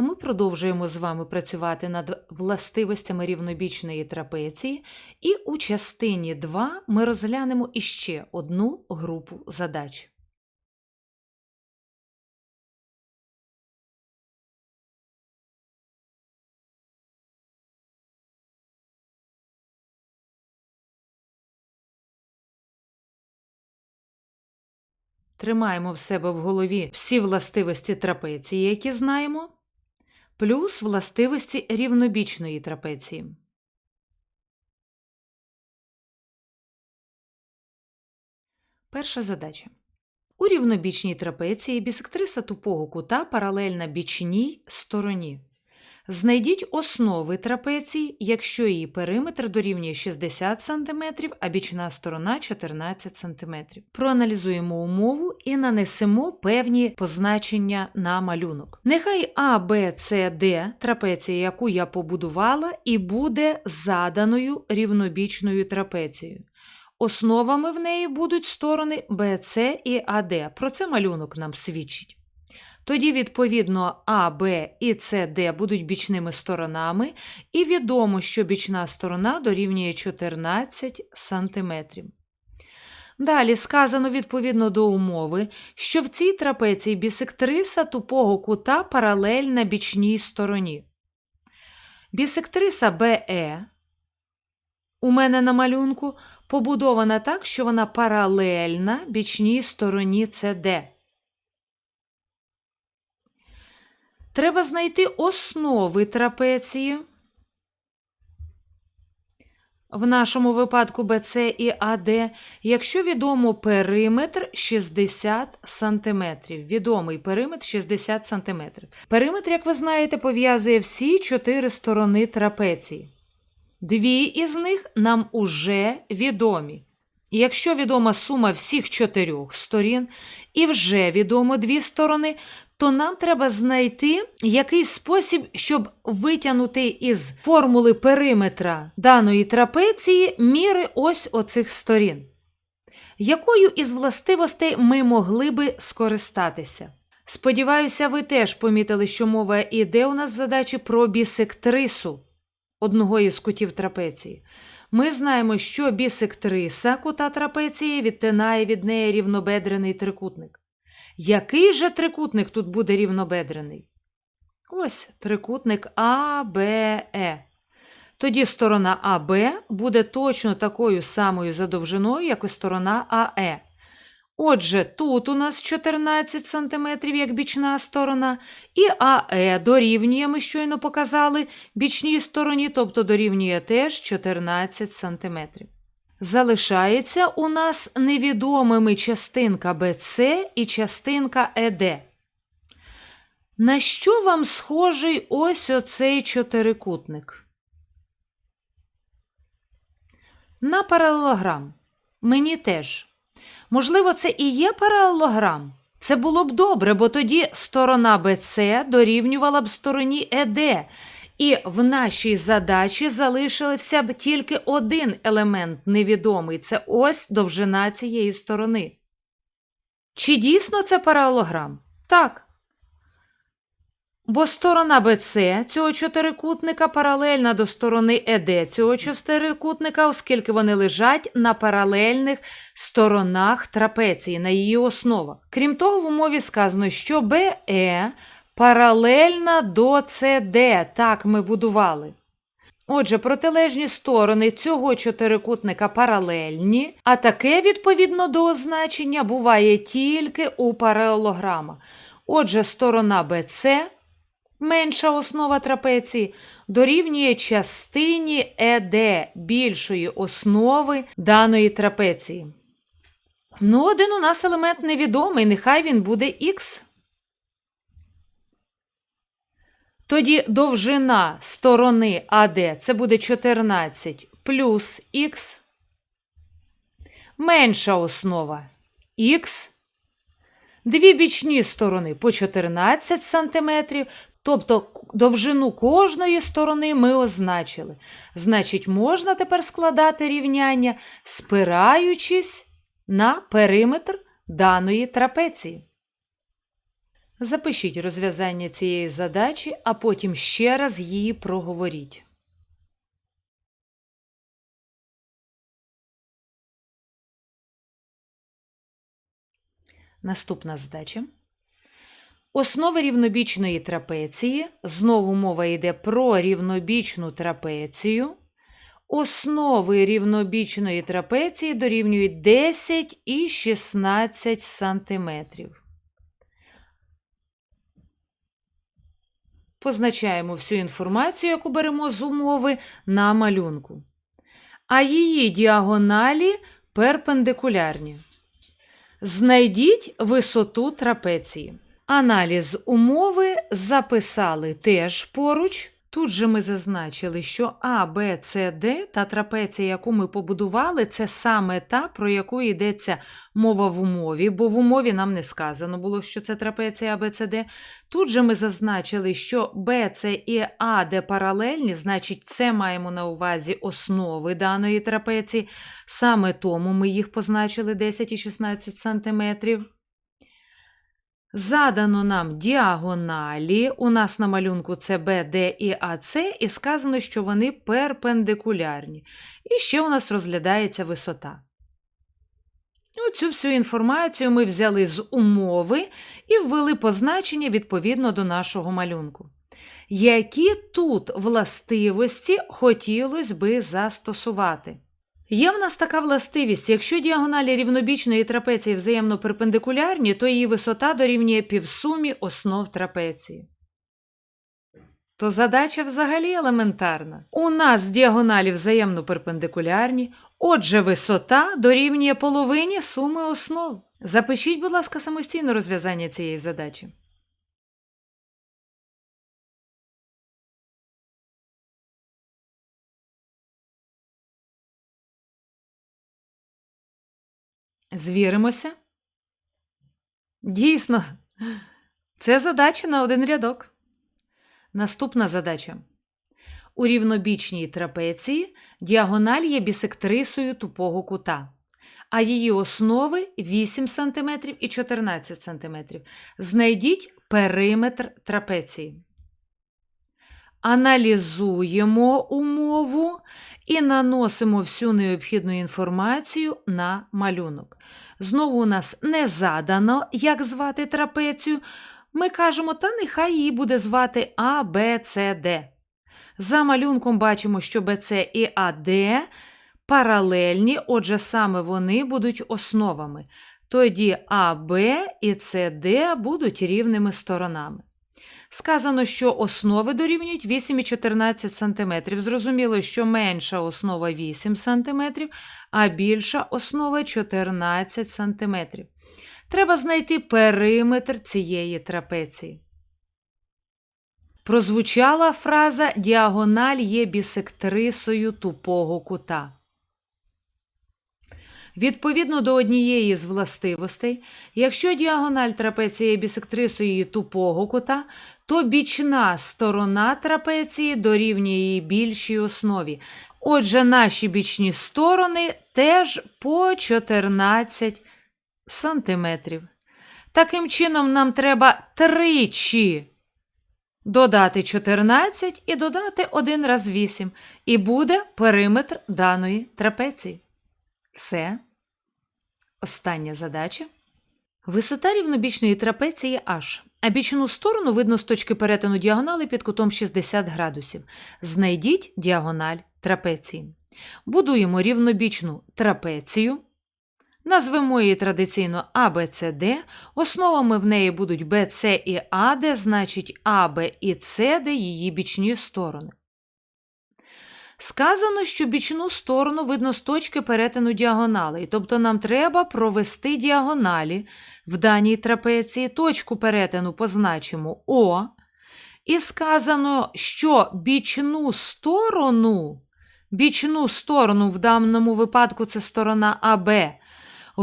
А ми продовжуємо з вами працювати над властивостями рівнобічної трапеції, і у частині 2 ми розглянемо іще одну групу задач. Тримаємо в себе в голові всі властивості трапеції, які знаємо, плюс властивості рівнобічної трапеції. Перша задача. У рівнобічній трапеції бісектриса тупого кута паралельна бічній стороні. Знайдіть основи трапеції, якщо її периметр дорівнює 60 см, а бічна сторона 14 см. Проаналізуємо умову і нанесемо певні позначення на малюнок. Нехай А, Б, С, Д, трапеція, яку я побудувала, і буде заданою рівнобічною трапецією. Основами в неї будуть сторони BC і AD. Про це малюнок нам свідчить. Тоді, відповідно, А, Б і С, Д будуть бічними сторонами, і відомо, що бічна сторона дорівнює 14 см. Далі сказано відповідно до умови, що в цій трапеції бісектриса тупого кута паралельна бічній стороні. Бісектриса БЕ у мене на малюнку побудована так, що вона паралельна бічній стороні СД. Треба знайти основи трапеції. В нашому випадку BC і AD, якщо відомо периметр 60 см. Відомий периметр 60 см. Периметр, як ви знаєте, пов'язує всі чотири сторони трапеції. Дві із них нам уже відомі. Якщо відома сума всіх чотирьох сторін, і вже відомо дві сторони, то нам треба знайти якийсь спосіб, щоб витягнути із формули периметра даної трапеції міри ось оцих сторін. Якою із властивостей ми могли би скористатися? Сподіваюся, ви теж помітили, що мова іде у нас задачі про бісектрису одного із кутів трапеції. Ми знаємо, що бісектриса кута трапеції відтинає від неї рівнобедрений трикутник. Який же трикутник тут буде рівнобедрений? Ось трикутник АБЕ. Тоді сторона АБ буде точно такою самою за довжиною, як і сторона АЕ. Отже, тут у нас 14 см як бічна сторона, і АЕ дорівнює, ми щойно показали, бічній стороні, тобто дорівнює теж 14 см. Залишається у нас невідомими частинка БЦ і частинка ЕД. На що вам схожий ось оцей чотирикутник? На паралелограм. Мені теж. Можливо, це і є паралелограм? Це було б добре, бо тоді сторона БЦ дорівнювала б стороні ЕД, і в нашій задачі залишився б тільки один елемент невідомий це ось довжина цієї сторони. Чи дійсно це паралелограм? Так. Бо сторона БЦ цього чотирикутника паралельна до сторони ЕД цього чотирикутника, оскільки вони лежать на паралельних сторонах трапеції, на її основах. Крім того, в умові сказано, що БЕ паралельна до СД. Так ми будували. Отже, протилежні сторони цього чотирикутника паралельні, а таке, відповідно до означення, буває тільки у паралелограма. Отже, сторона БЦ менша основа трапеції дорівнює частині ЕД більшої основи даної трапеції. Ну, один у нас елемент невідомий, нехай він буде х. Тоді довжина сторони АД це буде 14 плюс х. Менша основа х. Дві бічні сторони по 14 см, тобто довжину кожної сторони ми означили. Значить, можна тепер складати рівняння, спираючись на периметр даної трапеції. Запишіть розв'язання цієї задачі, а потім ще раз її проговоріть. Наступна задача. Основи рівнобічної трапеції. Знову мова йде про рівнобічну трапецію. Основи рівнобічної трапеції дорівнюють 10 і 16 сантиметрів. Позначаємо всю інформацію, яку беремо з умови на малюнку. А її діагоналі перпендикулярні. Знайдіть висоту трапеції. Аналіз умови записали теж поруч. Тут же ми зазначили, що А, Б, С, Д та трапеція, яку ми побудували, це саме та, про яку йдеться мова в умові, бо в умові нам не сказано було, що це трапеція А, Б, С, Д. Тут же ми зазначили, що Б, С і А, Д паралельні, значить, це маємо на увазі основи даної трапеції. Саме тому ми їх позначили 10 і 16 сантиметрів. Задано нам діагоналі. У нас на малюнку це Б, Д і АЦ, і сказано, що вони перпендикулярні. І ще у нас розглядається висота. Оцю всю інформацію ми взяли з умови і ввели позначення відповідно до нашого малюнку. Які тут властивості хотілося би застосувати? Є в нас така властивість, якщо діагоналі рівнобічної трапеції взаємно перпендикулярні, то її висота дорівнює півсумі основ трапеції. То задача взагалі елементарна. У нас діагоналі взаємно перпендикулярні, отже, висота дорівнює половині суми основ. Запишіть, будь ласка, самостійно розв'язання цієї задачі. Звіримося. Дійсно, це задача на один рядок. Наступна задача. У рівнобічній трапеції діагональ є бісектрисою тупого кута, а її основи 8 см і 14 см. Знайдіть периметр трапеції. Аналізуємо умову і наносимо всю необхідну інформацію на малюнок. Знову у нас не задано, як звати трапецію. Ми кажемо, та нехай її буде звати А, Б, С, Д. За малюнком бачимо, що БЦ і АД паралельні, отже, саме вони будуть основами. Тоді АБ і СД будуть рівними сторонами. Сказано, що основи дорівнюють 8 і 14 см. Зрозуміло, що менша основа 8 см, а більша основа 14 см. Треба знайти периметр цієї трапеції. Прозвучала фраза діагональ є бісектрисою тупого кута. Відповідно до однієї з властивостей, якщо діагональ трапеції є бісектрисою тупого кута, то бічна сторона трапеції дорівнює її більшій основі. Отже, наші бічні сторони теж по 14 сантиметрів. Таким чином, нам треба тричі додати 14 і додати 1 раз 8. І буде периметр даної трапеції. Все. Остання задача. Висота рівнобічної трапеції H, а бічну сторону видно з точки перетину діагонали під кутом 60 градусів. Знайдіть діагональ трапеції. Будуємо рівнобічну трапецію. Назвемо її традиційно ABCD. Основами в неї будуть BC і AD, значить AB і CD її бічні сторони. Сказано, що бічну сторону видно з точки перетину діагоналей, тобто нам треба провести діагоналі в даній трапеції, точку перетину позначимо О. І сказано, що бічну сторону, бічну сторону в даному випадку це сторона АБ,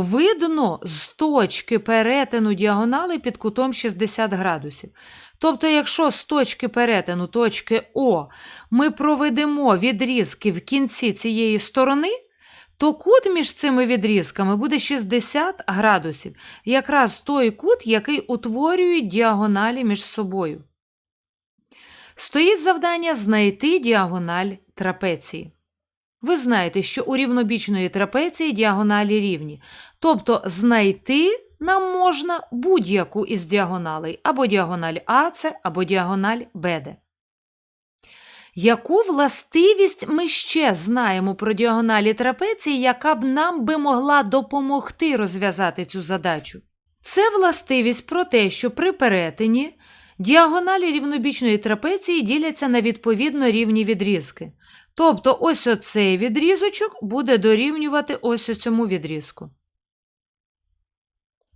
видно з точки перетину діагонали під кутом 60 градусів. Тобто, якщо з точки перетину точки О ми проведемо відрізки в кінці цієї сторони, то кут між цими відрізками буде 60 градусів, якраз той кут, який утворюють діагоналі між собою. Стоїть завдання знайти діагональ трапеції. Ви знаєте, що у рівнобічної трапеції діагоналі рівні, тобто знайти нам можна будь-яку із діагоналей, або діагональ АЦ, або діагональ БД. Яку властивість ми ще знаємо про діагоналі трапеції, яка б нам би могла допомогти розв'язати цю задачу? Це властивість про те, що при перетині діагоналі рівнобічної трапеції діляться на відповідно рівні відрізки. Тобто ось оцей відрізочок буде дорівнювати ось цьому відрізку.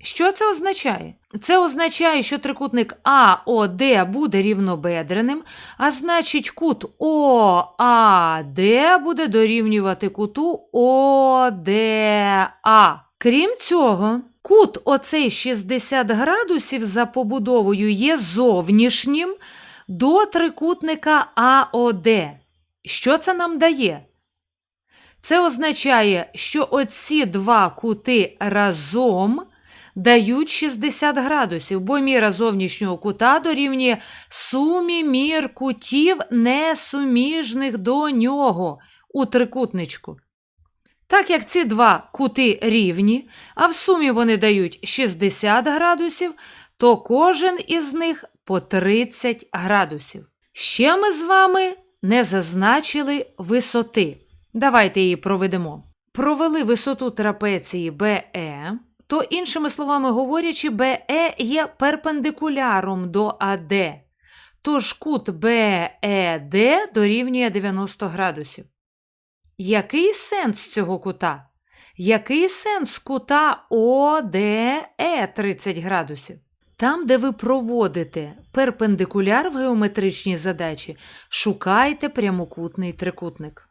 Що це означає? Це означає, що трикутник АОД буде рівнобедреним, а значить кут ОАД буде дорівнювати куту ОДА. Крім цього, кут оцей 60 градусів за побудовою є зовнішнім до трикутника АОД. Що це нам дає? Це означає, що оці два кути разом дають 60 градусів, бо міра зовнішнього кута дорівнює сумі мір кутів, несуміжних до нього у трикутничку. Так як ці два кути рівні, а в сумі вони дають 60 градусів, то кожен із них по 30 градусів. Ще ми з вами не зазначили висоти. Давайте її проведемо. Провели висоту трапеції BE, то, іншими словами говорячи, BE є перпендикуляром до АД. Тож кут BED дорівнює 90 градусів. Який сенс цього кута? Який сенс кута ОДЕ 30 градусів? Там, де ви проводите перпендикуляр в геометричній задачі, шукайте прямокутний трикутник.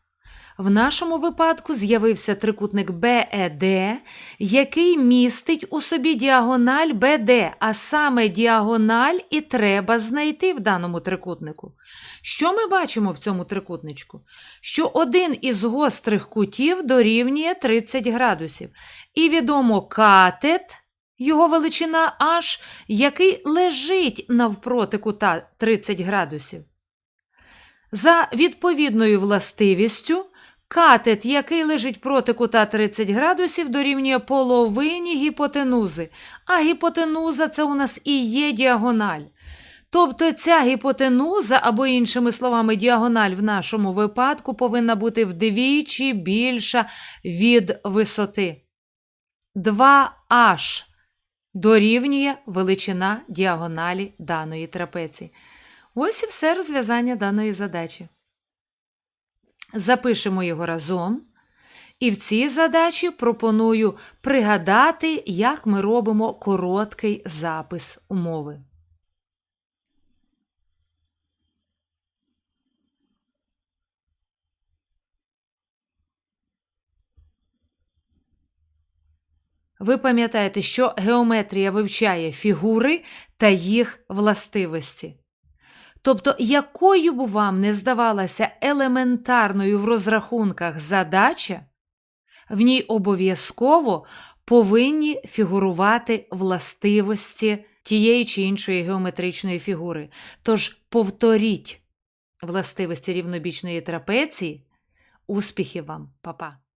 В нашому випадку з'явився трикутник BED, який містить у собі діагональ BD, а саме діагональ і треба знайти в даному трикутнику. Що ми бачимо в цьому трикутничку? Що один із гострих кутів дорівнює 30 градусів. І відомо катет, його величина H, який лежить навпроти кута 30 градусів. За відповідною властивістю, катет, який лежить проти кута 30 градусів, дорівнює половині гіпотенузи, а гіпотенуза це у нас і є діагональ. Тобто ця гіпотенуза, або, іншими словами, діагональ в нашому випадку повинна бути вдвічі більша від висоти. 2h дорівнює величина діагоналі даної трапеції. Ось і все розв'язання даної задачі. Запишемо його разом. І в цій задачі пропоную пригадати, як ми робимо короткий запис умови. Ви пам'ятаєте, що геометрія вивчає фігури та їх властивості. Тобто, якою б вам не здавалася елементарною в розрахунках задача, в ній обов'язково повинні фігурувати властивості тієї чи іншої геометричної фігури. Тож повторіть властивості рівнобічної трапеції. Успіхів вам, Па-па!